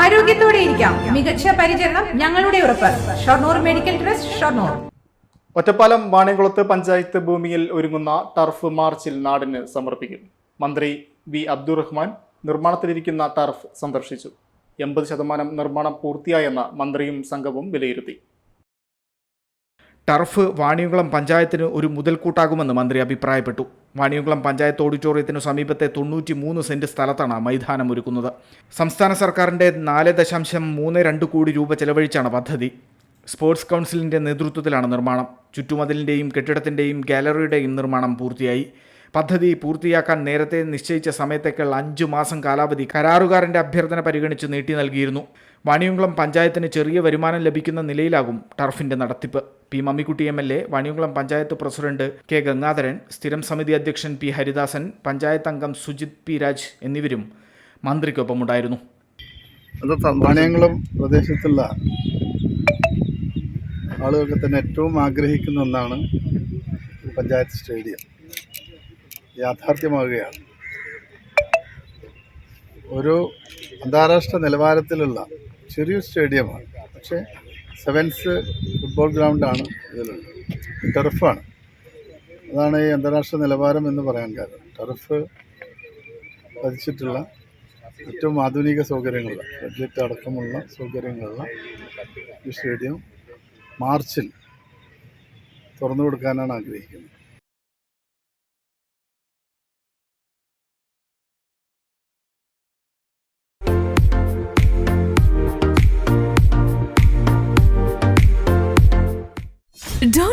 ആരോഗ്യത്തോടെ ഇരിക്കാം. മികച്ച പരിചരണം ഞങ്ങളുടെ ഉറപ്പ്. Shoranur medical trust Shoranur. Ottapalam വാണിയംകുളത്ത് പഞ്ചായത്ത് ഭൂമിയിൽ ഒരുങ്ങുന്ന ടർഫ് മാർച്ചിൽ നാടിന് സമർപ്പിക്കും. മന്ത്രി വി അബ്ദുറഹ്മാൻ നിർമ്മാണത്തിലിരിക്കുന്ന ടർഫ് സന്ദർശിച്ചു. എൺപത് ശതമാനം നിർമ്മാണം പൂർത്തിയായെന്ന മന്ത്രിയും സംഘവും വിലയിരുത്തി. ടർഫ് വാണിയംകുളം പഞ്ചായത്തിന് ഒരു മുതൽക്കൂട്ടാകുമെന്ന് മന്ത്രി അഭിപ്രായപ്പെട്ടു. വാണിയംകുളം പഞ്ചായത്ത് ഓഡിറ്റോറിയത്തിനു സമീപത്തെ തൊണ്ണൂറ്റി മൂന്ന് സെന്റ് സ്ഥലത്താണ് മൈതാനം ഒരുക്കുന്നത്. സംസ്ഥാന സർക്കാരിന്റെ നാല് ദശാംശം മൂന്ന് രണ്ട് കോടി രൂപ ചെലവഴിച്ചാണ് പദ്ധതി. സ്പോർട്സ് കൗൺസിലിന്റെ നേതൃത്വത്തിലാണ് നിർമ്മാണം. ചുറ്റുമതിലിന്റെയും കെട്ടിടത്തിന്റെയും ഗാലറിയുടെയും നിർമ്മാണം പൂർത്തിയായി. പദ്ധതി പൂർത്തിയാക്കാൻ നേരത്തെ നിശ്ചയിച്ച സമയത്തേക്കുള്ള അഞ്ചു മാസം കാലാവധി കരാറുകാരന്റെ അഭ്യർത്ഥന പരിഗണിച്ച് നീട്ടി നൽകിയിരുന്നു. വാണിയംകുളം പഞ്ചായത്തിന് ചെറിയ വരുമാനം ലഭിക്കുന്ന നിലയിലാകും ടർഫിന്റെ നടത്തിപ്പ്. P Mammikutty M L A Vaniyamkulam panchayat president K Gangadharan സ്ഥിരം സമിതി അധ്യക്ഷൻ പി ഹരിദാസൻ പഞ്ചായത്ത് അംഗം സുജിത് പി രാജ് എന്നിവരും മന്ത്രിക്കൊപ്പമുണ്ടായിരുന്നു. വാണിയംകുളം പ്രദേശത്തുള്ള ആളുകൾക്ക് തന്നെ ഏറ്റവും ആഗ്രഹിക്കുന്ന ഒന്നാണ് പഞ്ചായത്ത് സ്റ്റേഡിയം. യാഥാർത്ഥ്യമാകുകയാണ് ഒരു അന്താരാഷ്ട്ര നിലവാരത്തിലുള്ള ചെറിയൊരു സ്റ്റേഡിയമാണ്. പക്ഷേ സെവൻസ് ഫുട്ബോൾ ഗ്രൗണ്ടാണ് ഇതിലുള്ളത്. ടർഫാണ്. അതാണ് ഈ അന്താരാഷ്ട്ര നിലവാരം എന്ന് പറയാൻ കാരണം. ടർഫ് പതിച്ചിട്ടുള്ള ഏറ്റവും ആധുനിക സൗകര്യങ്ങളുള്ള ബഡ്ജറ്റ് അടക്കമുള്ള സൗകര്യങ്ങളുള്ള ഈ സ്റ്റേഡിയം മാർച്ചിൽ തുറന്നു കൊടുക്കാനാണ് ആഗ്രഹിക്കുന്നത്.